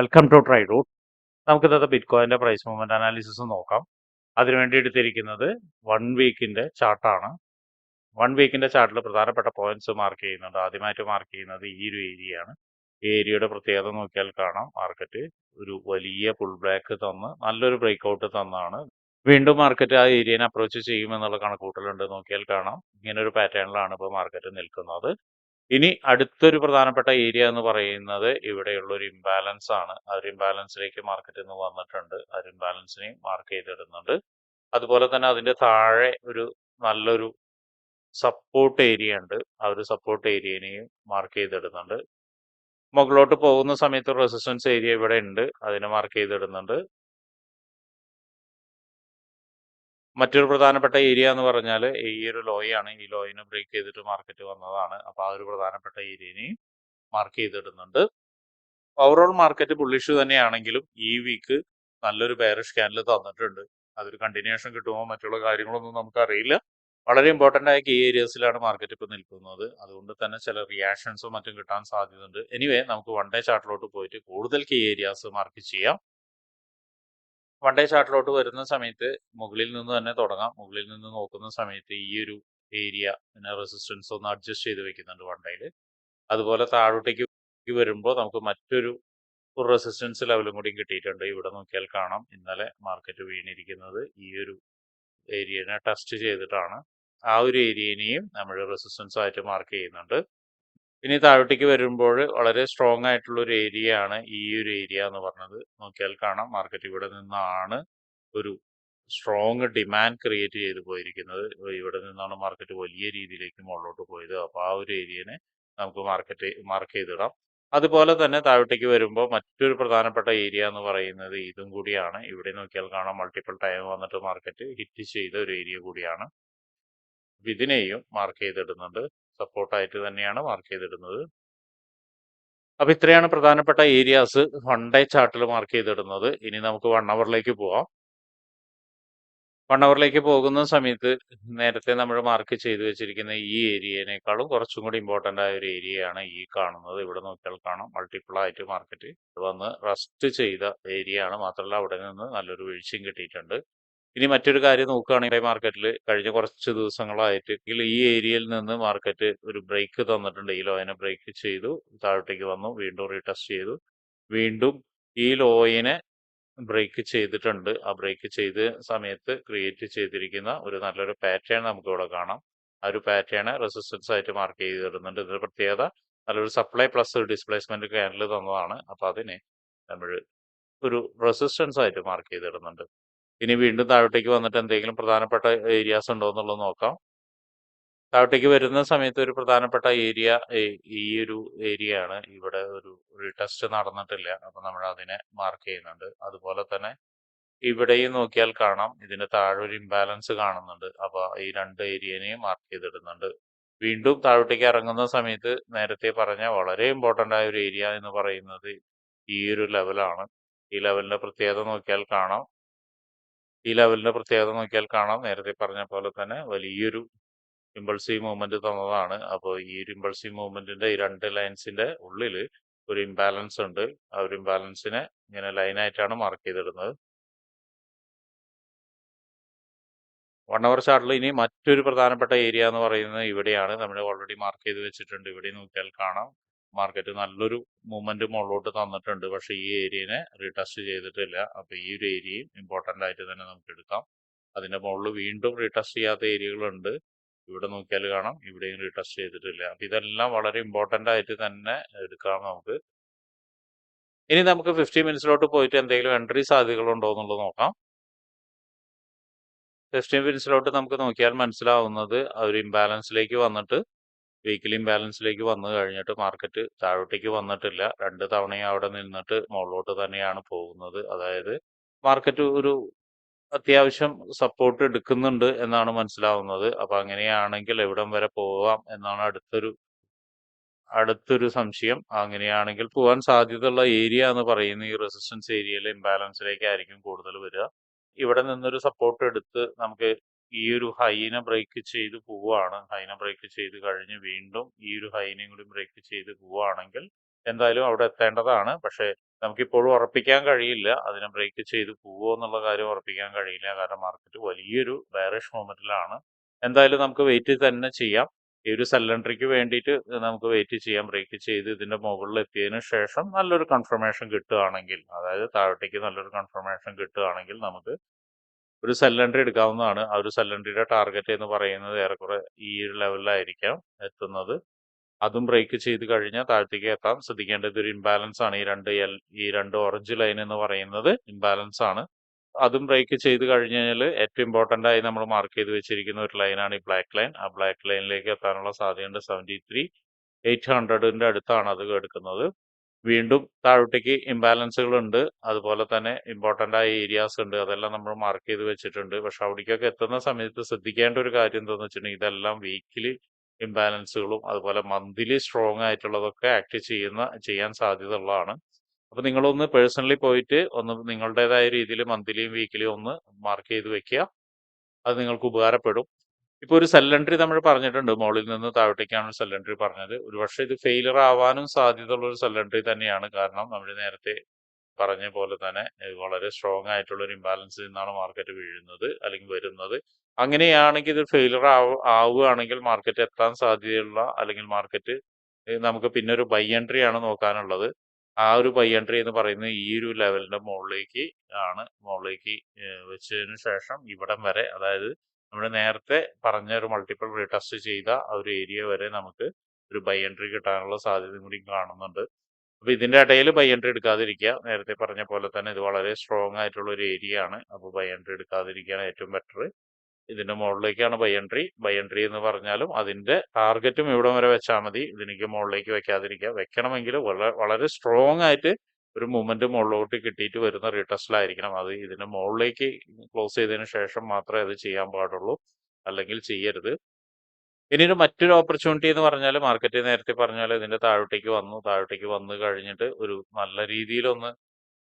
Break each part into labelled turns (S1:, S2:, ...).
S1: Welcome to try root നമുക്ക് ഇന്നത്തെ ബിറ്റ്കോയിന്റെ price movement analysis നോക്കാം. അതിനു വേണ്ടി എടുത്തിരിക്കുന്നത് വൺ വീക്കിന്റെ ചാർട്ടാണ് വൺ വീക്കിന്റെ ചാർട്ടിൽ പ്രധാനപ്പെട്ട പോയിന്റ്സ് മാർക്ക് ചെയ്യുന്നുണ്ട്. ആദ്യമായിട്ട് മാർക്ക് ചെയ്യുന്നത് ഈ ഒരു ഏരിയയാണ് ആണ്. ഏരിയയുടെ പ്രത്യേകത നോക്കിയാൽ കാണാം. മാർക്കറ്റ് ഒരു വലിയ പുൾ ബാക്ക് തന്ന് നല്ലൊരു ബ്രേക്ക്ഔട്ട് തന്നാണ്. വീണ്ടും മാർക്കറ്റ് ആ ഏരിയനെ അപ്രോച്ച് ചെയ്യുമെന്നുള്ള കണക്കൂട്ടലുണ്ട് നോക്കിയാൽ കാണാം. ഇങ്ങനെ ഒരു പാറ്റേണിലാണ് ഇപ്പോൾ മാർക്കറ്റ് നിൽക്കുന്നത്. ഇനി അടുത്തൊരു പ്രധാനപ്പെട്ട ഏരിയ എന്ന് പറയുന്നത് ഇവിടെയുള്ള ഒരു ഇംബാലൻസ് ആണ്. ആ ഒരു ഇംബാലൻസിലേക്ക് മാർക്കറ്റ് ഇന്ന് വന്നിട്ടുണ്ട്. ആ ഒരു ഇംബാലൻസിനെയും മാർക്ക് ചെയ്തിടുന്നുണ്ട്. അതുപോലെ തന്നെ അതിന്റെ താഴെ ഒരു നല്ലൊരു സപ്പോർട്ട് ഏരിയ ഉണ്ട്. ആ ഒരു സപ്പോർട്ട് ഏരിയനെയും മാർക്ക് ചെയ്തിടുന്നുണ്ട്. മുകളിലോട്ട് പോകുന്ന സമയത്ത് റെസിസ്റ്റൻസ് ഏരിയ ഇവിടെ ഉണ്ട്. അതിനെ മാർക്ക് ചെയ്തിടുന്നുണ്ട്. മറ്റൊരു പ്രധാനപ്പെട്ട ഏരിയ എന്ന് പറഞ്ഞാൽ ഈ ഒരു ലോയാണ്. ഈ ലോയിനെ ബ്രേക്ക് ചെയ്തിട്ട് മാർക്കറ്റ് വന്നതാണ്. അപ്പോൾ ആ ഒരു പ്രധാനപ്പെട്ട ഏരിയനെയും മാർക്ക് ചെയ്തിടുന്നുണ്ട്. ഓവറോൾ മാർക്കറ്റ് പുള്ളിഷ് തന്നെയാണെങ്കിലും ഈ വീക്ക് നല്ലൊരു ബെയറിഷ് ക്യാൻഡിൽ തന്നിട്ടുണ്ട്. അതൊരു കണ്ടിന്യൂഷൻ കിട്ടുമോ മറ്റുള്ള കാര്യങ്ങളൊന്നും നമുക്കറിയില്ല. വളരെ ഇമ്പോർട്ടന്റ് ആയ കീ ഏരിയസിലാണ് മാർക്കറ്റ് ഇപ്പോൾ നിൽക്കുന്നത്. അതുകൊണ്ട് തന്നെ ചില റിയാക്ഷൻസും മറ്റും കിട്ടാൻ സാധ്യതയുണ്ട്. എനിവേ നമുക്ക് വൺ ഡേ ചാർട്ടിലോട്ട് പോയിട്ട് കൂടുതൽ കീ ഏരിയാസ് മാർക്ക് ചെയ്യാം. വൺ ഡേ ചാർട്ടിലോട്ട് വരുന്ന സമയത്ത് മുകളിൽ നിന്ന് തന്നെ തുടങ്ങാം. മുകളിൽ നിന്ന് നോക്കുന്ന സമയത്ത് ഈ ഒരു ഏരിയ പിന്നെ റെസിസ്റ്റൻസ് ഒന്ന് അഡ്ജസ്റ്റ് ചെയ്ത് വെക്കുന്നുണ്ട് വൺ അതുപോലെ താഴോട്ടേക്ക് വരുമ്പോൾ നമുക്ക് മറ്റൊരു റെസിസ്റ്റൻസ് ലെവലും കൂടി കിട്ടിയിട്ടുണ്ട്. ഇവിടെ നോക്കിയാൽ കാണാം. ഇന്നലെ മാർക്കറ്റ് വീണിരിക്കുന്നത് ഈ ഒരു ഏരിയനെ ടെസ്റ്റ് ചെയ്തിട്ടാണ്. ആ ഒരു ഏരിയനെയും നമ്മൾ റെസിസ്റ്റൻസ് ആയിട്ട് മാർക്ക് ചെയ്യുന്നുണ്ട്. ഇനി താഴോട്ടേക്ക് വരുമ്പോൾ വളരെ സ്ട്രോങ് ആയിട്ടുള്ള ഒരു ഏരിയ ആണ് ഈ ഒരു ഏരിയ എന്ന് പറഞ്ഞത്. നോക്കിയാൽ കാണാം മാർക്കറ്റ് ഇവിടെ നിന്നാണ് ഒരു സ്ട്രോങ് ഡിമാൻഡ് ക്രിയേറ്റ് ചെയ്ത് പോയിരിക്കുന്നത്. ഇവിടെ നിന്നാണ് മാർക്കറ്റ് വലിയ രീതിയിലേക്ക് മുകളിലോട്ട് പോയത്. അപ്പോൾ ആ ഒരു ഏരിയനെ നമുക്ക് മാർക്കറ്റ് മാർക്ക് ചെയ്തിടാം. അതുപോലെ തന്നെ താഴോട്ടേക്ക് വരുമ്പോൾ മറ്റൊരു പ്രധാനപ്പെട്ട ഏരിയ എന്ന് പറയുന്നത് ഇതും കൂടിയാണ്. ഇവിടെ നോക്കിയാൽ കാണാം മൾട്ടിപ്പിൾ ടൈം വന്നിട്ട് മാർക്കറ്റ് ഹിറ്റ് ചെയ്ത ഒരു ഏരിയ കൂടിയാണ്. ഇതിനെയും മാർക്ക് ചെയ്തിടുന്നുണ്ട്. സപ്പോർട്ടായിട്ട് തന്നെയാണ് മാർക്ക് ചെയ്തിടുന്നത്. അപ്പൊ ഇത്രയാണ് പ്രധാനപ്പെട്ട ഏരിയാസ് വൺ ഡേ ചാർട്ടിൽ മാർക്ക് ചെയ്തിടുന്നത്. ഇനി നമുക്ക് വൺ അവറിലേക്ക് പോവാം. വൺ അവറിലേക്ക് പോകുന്ന സമയത്ത് നേരത്തെ നമ്മൾ മാർക്ക് ചെയ്തു വെച്ചിരിക്കുന്ന ഈ ഏരിയനേക്കാളും കുറച്ചും കൂടി ഇമ്പോർട്ടന്റ് ആയ ഒരു ഏരിയയാണ് ഈ കാണുന്നത്. ഇവിടെ നോക്കിയാൽ കാണാം. മൾട്ടിപ്പിൾ ആയിട്ട് മാർക്കറ്റ് വന്ന് റസ്റ്റ് ചെയ്ത ഏരിയയാണ് മാത്രമല്ല അവിടെ നിന്ന് നല്ലൊരു വീഴ്ചയും കിട്ടിയിട്ടുണ്ട്. ഇനി മറ്റൊരു കാര്യം നോക്കുകയാണെങ്കിൽ മാർക്കറ്റിൽ കഴിഞ്ഞ കുറച്ച് ദിവസങ്ങളായിട്ട് ഈ ഏരിയയിൽ നിന്ന് മാർക്കറ്റ് ഒരു ബ്രേക്ക് തന്നിട്ടുണ്ട്. ഈ ലോയിനെ ബ്രേക്ക് ചെയ്തു താഴോട്ടേക്ക് വന്നു വീണ്ടും റീടെസ്റ്റ് ചെയ്തു. വീണ്ടും ഈ ലോയിനെ ബ്രേക്ക് ചെയ്തിട്ടുണ്ട്. ആ ബ്രേക്ക് ചെയ്ത സമയത്ത് ക്രിയേറ്റ് ചെയ്തിരിക്കുന്ന ഒരു നല്ലൊരു പാറ്റേൺ നമുക്ക് ഇവിടെ കാണാം. ആ ഒരു പാറ്റേൺ റെസിസ്റ്റൻസ് ആയിട്ട് മാർക്ക് ചെയ്ത് തരുന്നുണ്ട് ഇതിന്റെ പ്രത്യേകത നല്ലൊരു സപ്ലൈ പ്ലസ് ഡിസ്പ്ലേസ്മെന്റ് ക്യാൻഡിൽ തന്നതാണ്. അപ്പൊ അതിനെ നമ്മൾ ഒരു റെസിസ്റ്റൻസ് ആയിട്ട് മാർക്ക് ചെയ്തിടുന്നുണ്ട്. ഇനി വീണ്ടും താഴോട്ടേക്ക് വന്നിട്ട് എന്തെങ്കിലും പ്രധാനപ്പെട്ട ഏരിയാസ് ഉണ്ടോ എന്നുള്ളത് നോക്കാം. താഴോട്ടേക്ക് വരുന്ന സമയത്ത് ഒരു പ്രധാനപ്പെട്ട ഏരിയ ഈ ഒരു ഏരിയ ആണ്. ഇവിടെ ഒരു റീടെസ്റ്റ് നടന്നിട്ടില്ല. അപ്പൊ നമ്മൾ അതിനെ മാർക്ക് ചെയ്യുന്നുണ്ട്. അതുപോലെ തന്നെ ഇവിടെയും നോക്കിയാൽ കാണാം. ഇതിന്റെ താഴെ ഒരു ഇംബാലൻസ് കാണുന്നുണ്ട്. അപ്പോൾ ഈ രണ്ട് ഏരിയനെയും മാർക്ക് ചെയ്തിടുന്നുണ്ട്. വീണ്ടും താഴോട്ടേക്ക് ഇറങ്ങുന്ന സമയത്ത് നേരത്തെ പറഞ്ഞ വളരെ ഇമ്പോർട്ടന്റ് ആയ ഒരു ഏരിയ എന്ന് പറയുന്നത് ഈ ഒരു ലെവലാണ് ഈ ലെവലിന്റെ പ്രത്യേകത നോക്കിയാൽ കാണാം. ഈ ലെവലിന്റെ പ്രത്യേകത നോക്കിയാൽ കാണാം. നേരത്തെ പറഞ്ഞ പോലെ തന്നെ വലിയൊരു ഇമ്പൾസീവ് മൂവ്മെന്റ് തന്നതാണ്. അപ്പോൾ ഈ ഒരു ഇമ്പൾസീവ് മൂവ്മെന്റിന്റെ ഈ രണ്ട് ലൈൻസിന്റെ ഉള്ളിൽ ഒരു ഇംബാലൻസ് ഉണ്ട്. ആ ഒരു ഇംബാലൻസിനെ ഇങ്ങനെ ലൈനായിട്ടാണ് മാർക്ക് ചെയ്തിടുന്നത്. വൺ അവർ ചാർട്ടിൽ ഇനി മറ്റൊരു പ്രധാനപ്പെട്ട ഏരിയ എന്ന് പറയുന്നത് ഇവിടെയാണ്. നമ്മൾ ഓൾറെഡി മാർക്ക് ചെയ്ത് വെച്ചിട്ടുണ്ട്. ഇവിടെ നോക്കിയാൽ കാണാം. മാർക്കറ്റ് നല്ലൊരു മൂവ്മെന്റ് മുകളിലോട്ട് തന്നിട്ടുണ്ട്. പക്ഷേ ഈ ഏരിയനെ റീടെസ്റ്റ് ചെയ്തിട്ടില്ല. അപ്പൊ ഈ ഒരു ഏരിയയും ഇമ്പോർട്ടന്റ് ആയിട്ട് തന്നെ നമുക്ക് എടുക്കാം. അതിന്റെ മുകളിൽ വീണ്ടും റീടെസ്റ്റ് ചെയ്യാത്ത ഏരിയകളുണ്ട് ഇവിടെ നോക്കിയാൽ കാണാം. ഇവിടെയും റീടെസ്റ്റ് ചെയ്തിട്ടില്ല. അപ്പൊ ഇതെല്ലാം വളരെ ഇമ്പോർട്ടന്റ് ആയിട്ട് തന്നെ എടുക്കാം നമുക്ക്. ഇനി നമുക്ക് ഫിഫ്റ്റി മിനിറ്റ്സിലോട്ട് പോയിട്ട് എന്തെങ്കിലും എൻട്രി സാധ്യതകളുണ്ടോ എന്നുള്ളത് നോക്കാം. ഫിഫ്റ്റീൻ മിനിറ്റ്സിലോട്ട് നമുക്ക് നോക്കിയാൽ മനസ്സിലാവുന്നത് ഒരു ഇംബാലൻസിലേക്ക് വന്നിട്ട് വീക്കിലി ഇംബാലൻസിലേക്ക് വന്നു കഴിഞ്ഞിട്ട് മാർക്കറ്റ് താഴോട്ടേക്ക് വന്നിട്ടില്ല. രണ്ട് തവണയും അവിടെ നിന്നിട്ട് മുകളിലോട്ട് തന്നെയാണ് പോകുന്നത്. അതായത് മാർക്കറ്റ് ഒരു അത്യാവശ്യം സപ്പോർട്ട് എടുക്കുന്നുണ്ട് എന്നാണ് മനസ്സിലാവുന്നത്. അപ്പൊ അങ്ങനെയാണെങ്കിൽ എവിടം വരെ പോവാം എന്നാണ് അടുത്തൊരു അടുത്തൊരു സംശയം. അങ്ങനെയാണെങ്കിൽ പോകാൻ സാധ്യതയുള്ള ഏരിയ എന്ന് പറയുന്ന ഈ റെസിസ്റ്റൻസ് ഏരിയയിലെ ഇംബാലൻസിലേക്കായിരിക്കും കൂടുതൽ വരിക. ഇവിടെ നിന്നൊരു സപ്പോർട്ട് എടുത്ത് നമുക്ക് ഈ ഒരു ഹൈന ബ്രേക്ക് ചെയ്ത് പോവുകയാണ്. ഹൈന ബ്രേക്ക് ചെയ്ത് കഴിഞ്ഞ് വീണ്ടും ഈ ഒരു ഹൈനയും കൂടി ബ്രേക്ക് ചെയ്ത് പോവുകയാണെങ്കിൽ എന്തായാലും അവിടെ എത്തേണ്ടതാണ്. പക്ഷേ നമുക്കിപ്പോഴും ഉറപ്പിക്കാൻ കഴിയില്ല. അതിനെ ബ്രേക്ക് ചെയ്ത് പോവുമോ എന്നുള്ള കാര്യം ഉറപ്പിക്കാൻ കഴിയില്ല. കാരണം മാർക്കറ്റ് വലിയൊരു ബെയറിഷ് മൊമെന്റിലാണ്. എന്തായാലും നമുക്ക് വെയിറ്റ് തന്നെ ചെയ്യാം. ഈ ഒരു സെല്ലൻട്രിക്ക് വേണ്ടിയിട്ട് നമുക്ക് വെയിറ്റ് ചെയ്യാം. ബ്രേക്ക് ചെയ്ത് ഇതിന്റെ മുകളിൽ എത്തിയതിനു ശേഷം നല്ലൊരു കൺഫർമേഷൻ കിട്ടുകയാണെങ്കിൽ അതായത് താഴത്തേക്ക് നല്ലൊരു കൺഫർമേഷൻ കിട്ടുകയാണെങ്കിൽ നമുക്ക് ഒരു സെല്ലൻട്രി എടുക്കാവുന്നതാണ്. ആ ഒരു സെല്ലൻട്രിയുടെ ടാർഗറ്റ് എന്ന് പറയുന്നത് ഏറെക്കുറെ ഈ ഒരു ലെവലിലായിരിക്കാം എത്തുന്നത്. അതും ബ്രേക്ക് ചെയ്ത് കഴിഞ്ഞാൽ താഴത്തേക്ക് എത്താം. ശ്രദ്ധിക്കേണ്ടത് ഒരു ഇംബാലൻസ് ആണ്. ഈ രണ്ട് എൽ ഈ രണ്ട് ഓറഞ്ച് ലൈൻ എന്ന് പറയുന്നത് ഇംബാലൻസ് ആണ്. അതും ബ്രേക്ക് ചെയ്ത് കഴിഞ്ഞ് കഴിഞ്ഞാൽ ഏറ്റവും ഇമ്പോർട്ടന്റ് ആയി നമ്മൾ മാർക്ക് ചെയ്ത് വെച്ചിരിക്കുന്ന ഒരു ലൈനാണ് ഈ ബ്ലാക്ക് ലൈൻ ആ ബ്ലാക്ക് ലൈനിലേക്ക് എത്താനുള്ള സാധ്യതയുണ്ട് സെവന്റി ത്രീ എയ്റ്റ് ഹൺഡ്രഡിന്റെ അടുത്താണ് അത് എടുക്കുന്നത്. വീണ്ടും താഴോട്ടേക്ക് ഇംബാലൻസുകൾ ഉണ്ട് അതുപോലെ തന്നെ ഇമ്പോർട്ടന്റ് ആയ ഏരിയാസ് ഉണ്ട്. അതെല്ലാം നമ്മൾ മാർക്ക് ചെയ്ത് വെച്ചിട്ടുണ്ട്. പക്ഷെ അവിടേക്കൊക്കെ എത്തുന്ന സമയത്ത് ശ്രദ്ധിക്കേണ്ട ഒരു കാര്യം എന്താണെന്ന് വെച്ചിട്ടുണ്ടെങ്കിൽ ഇതെല്ലാം വീക്കിലി ഇംബാലൻസുകളും അതുപോലെ മന്ത്ലി സ്ട്രോങ് ആയിട്ടുള്ളതൊക്കെ ആക്ട് ചെയ്യുന്ന ചെയ്യാൻ സാധ്യത ഉള്ളതാണ് അപ്പൊ നിങ്ങളൊന്ന് പേഴ്സണലി പോയിട്ട് ഒന്ന് നിങ്ങളുടേതായ രീതിയിൽ മന്ത്ലിയും വീക്കിലിയും ഒന്ന് മാർക്ക് ചെയ്ത് വെക്കുക. അത് നിങ്ങൾക്ക് ഉപകാരപ്പെടും. ഇപ്പൊ ഒരു സെല്ലൻട്രി നമ്മൾ പറഞ്ഞിട്ടുണ്ട്. മുകളിൽ നിന്ന് താഴോട്ടേക്കാണ് സെല്ലൻട്രി പറഞ്ഞത്. ഒരു ഇത് ഫെയിലർ ആവാനും സാധ്യതയുള്ള ഒരു സെല്ലൻട്രി തന്നെയാണ്. കാരണം നമ്മൾ നേരത്തെ പറഞ്ഞ പോലെ തന്നെ വളരെ സ്ട്രോങ് ആയിട്ടുള്ള ഒരു ഇംബാലൻസിൽ നിന്നാണ് മാർക്കറ്റ് വീഴുന്നത് അല്ലെങ്കിൽ വരുന്നത്. അങ്ങനെയാണെങ്കിൽ ഇത് ഫെയിലർ ആവുകയാണെങ്കിൽ മാർക്കറ്റ് എത്താൻ സാധ്യതയുള്ള അല്ലെങ്കിൽ മാർക്കറ്റ് നമുക്ക് പിന്നെ ഒരു ബൈ എൻട്രി ആണ് നോക്കാനുള്ളത്. ആ ഒരു ബൈ എൻട്രി എന്ന് പറയുന്നത് ഈ ഒരു ലെവലിന്റെ മുകളിലേക്ക് ആണ് മുകളിലേക്ക് വെച്ചതിന് ശേഷം ഇവിടം വരെ അതായത് നമ്മൾ നേരത്തെ പറഞ്ഞ ഒരു മൾട്ടിപ്പിൾ റീടെസ്റ്റ് ചെയ്ത ആ ഒരു ഏരിയ വരെ നമുക്ക് ഒരു ബൈ എൻട്രി കിട്ടാനുള്ള സാധ്യത കൂടി കാണുന്നുണ്ട്. അപ്പോൾ ഇതിന്റെ ഇടയിൽ ബൈ എൻട്രി എടുക്കാതിരിക്കുക. നേരത്തെ പറഞ്ഞ പോലെ തന്നെ ഇത് വളരെ സ്ട്രോങ് ആയിട്ടുള്ള ഒരു ഏരിയ ആണ്. അപ്പോൾ ബൈ എൻട്രി എടുക്കാതിരിക്കുകയാണ് ഏറ്റവും ബെറ്റർ ഇതിന്റെ മുകളിലേക്കാണ് ബൈ എൻട്രി ബൈ എൻട്രി എന്ന് പറഞ്ഞാലും അതിന്റെ ടാർഗറ്റും ഇവിടം വരെ വെച്ചാൽ മതി. ഇതിലേക്ക് മുകളിലേക്ക് വെക്കാതിരിക്കുക. വെക്കണമെങ്കിൽ വളരെ സ്ട്രോങ് ആയിട്ട് ഒരു മൂവ്മെന്റ് മുകളിലോട്ട് കിട്ടിയിട്ട് വരുന്ന റീടെസ്റ്റിലായിരിക്കണം അത് ഇതിന് മുകളിലേക്ക് ക്ലോസ് ചെയ്തതിന് ശേഷം മാത്രമേ അത് ചെയ്യാൻ പാടുള്ളൂ. അല്ലെങ്കിൽ ചെയ്യരുത്. ഇനി ഒരു മറ്റൊരു ഓപ്പർച്യൂണിറ്റി എന്ന് പറഞ്ഞാൽ മാർക്കറ്റ് നേരത്തെ പറഞ്ഞാൽ ഇതിന്റെ താഴോട്ടേക്ക് വന്നു. താഴോട്ടേക്ക് വന്നു കഴിഞ്ഞിട്ട് ഒരു നല്ല രീതിയിലൊന്ന്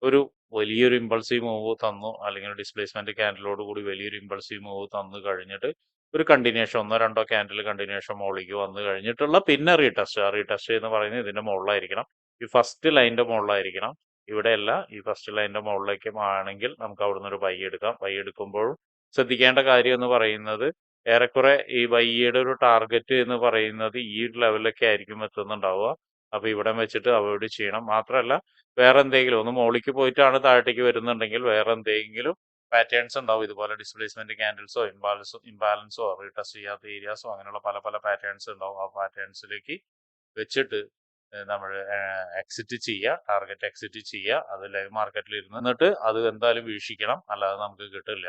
S1: ഒരു വലിയൊരു ഇമ്പൾസീവ് മൂവ് തന്നു. അല്ലെങ്കിൽ ഡിസ്പ്ലേസ്മെന്റ് ക്യാൻഡിലോട് കൂടി വലിയൊരു ഇമ്പൾസീവ് മൂവ് തന്നു കഴിഞ്ഞിട്ട് ഒരു കണ്ടിന്യൂഷൻ ഒന്നോ രണ്ടോ ക്യാൻഡിൽ കണ്ടിന്യൂഷൻ മുകളിലേക്ക് വന്നു കഴിഞ്ഞിട്ടുള്ള പിന്നെ റീടെസ്റ്റ് ആ റീടെസ്റ്റ് എന്ന് പറയുന്നത് ഇതിന്റെ മുകളിലായിരിക്കണം. ഈ ഫസ്റ്റ് ലൈന്റെ മുകളിലായിരിക്കണം ഇവിടെയല്ല ഈ ഫസ്റ്റ് ലൈന്റെ മുകളിലേക്ക് ആണെങ്കിൽ നമുക്ക് അവിടുന്ന് ഒരു ബൈ എടുക്കാം. ബൈ എടുക്കുമ്പോൾ ശ്രദ്ധിക്കേണ്ട കാര്യം എന്ന് പറയുന്നത് ഏറെക്കുറെ ഈ ബൈയുടെ ഒരു ടാർഗറ്റ് എന്ന് പറയുന്നത് ഈ ലെവലിലൊക്കെ ആയിരിക്കും എത്തുന്നുണ്ടാവുക. അപ്പോൾ ഇവിടെ വെച്ചിട്ട് അവോയ്ഡ് ചെയ്യണം. മാത്രമല്ല വേറെ എന്തെങ്കിലും ഒന്ന് മുകളിലേക്ക് പോയിട്ടാണ് താഴത്തേക്ക് വരുന്നുണ്ടെങ്കിൽ വേറെ എന്തെങ്കിലും പാറ്റേൺസ് ഉണ്ടാവും. ഇതുപോലെ ഡിസ്പ്ലേസ്മെന്റ് ക്യാൻഡിൽസോ ഇംബാലൻസോ ഇംബാലൻസോ റീടെസ്റ്റ് ചെയ്യാത്ത ഏരിയാസോ അങ്ങനെയുള്ള പല പല പാറ്റേൺസ് ഉണ്ടാവും. ആ പാറ്റേൺസിലേക്ക് വെച്ചിട്ട് നമ്മൾ എക്സിറ്റ് ചെയ്യുക ടാർഗറ്റ് എക്സിറ്റ് ചെയ്യുക അത് ലൈവ് മാർക്കറ്റിൽ ഇരുന്ന് എന്നിട്ട് അത് എന്തായാലും വീക്ഷിക്കണം. അല്ലാതെ നമുക്ക് കിട്ടില്ല.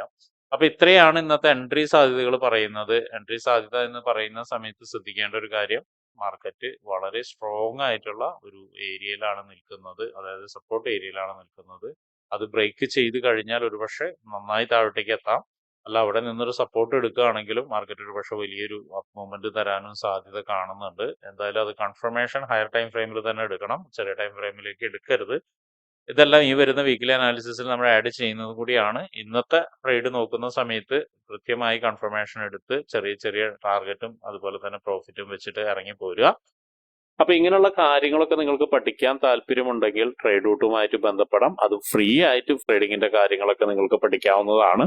S1: അപ്പൊ ഇത്രയാണ് ഇന്നത്തെ എൻട്രി സാധ്യതകൾ പറയുന്നത്. എൻട്രി സാധ്യത എന്ന് പറയുന്ന സമയത്ത് ശ്രദ്ധിക്കേണ്ട ഒരു കാര്യം മാർക്കറ്റ് വളരെ സ്ട്രോങ് ആയിട്ടുള്ള ഒരു ഏരിയയിലാണ് നിൽക്കുന്നത്. അതായത് സപ്പോർട്ട് ഏരിയയിലാണ് നിൽക്കുന്നത്. അത് ബ്രേക്ക് ചെയ്ത് കഴിഞ്ഞാൽ ഒരുപക്ഷെ നന്നായി താഴോട്ടേക്ക് എത്താം. അല്ല അവിടെ നിന്നൊരു സപ്പോർട്ട് എടുക്കുകയാണെങ്കിലും മാർക്കറ്റ് ഒരു പക്ഷെ വലിയൊരു മൂവ്മെന്റ് തരാനും സാധ്യത കാണുന്നുണ്ട്. എന്തായാലും അത് കൺഫർമേഷൻ ഹയർ ടൈം ഫ്രെയിമിൽ തന്നെ എടുക്കണം. ചെറിയ ടൈം ഫ്രെയിമിലേക്ക് എടുക്കരുത്. ഇതെല്ലാം ഈ വരുന്ന വീക്കിലി അനാലിസിസിൽ നമ്മൾ ആഡ് ചെയ്യുന്നത് കൂടിയാണ്. ഇന്നത്തെ ട്രേഡ് നോക്കുന്ന സമയത്ത് കൃത്യമായി കൺഫർമേഷൻ എടുത്ത് ചെറിയ ചെറിയ ടാർഗറ്റും അതുപോലെ തന്നെ പ്രോഫിറ്റും വെച്ചിട്ട് ഇറങ്ങി പോരുക. അപ്പൊ ഇങ്ങനെയുള്ള കാര്യങ്ങളൊക്കെ നിങ്ങൾക്ക് പഠിക്കാൻ താല്പര്യമുണ്ടെങ്കിൽ ട്രേഡ് റൂട്ടുമായിട്ട് ബന്ധപ്പെടാം. അത് ഫ്രീ ആയിട്ട് ട്രേഡിങ്ങിന്റെ കാര്യങ്ങളൊക്കെ നിങ്ങൾക്ക് പഠിക്കാവുന്നതാണ്.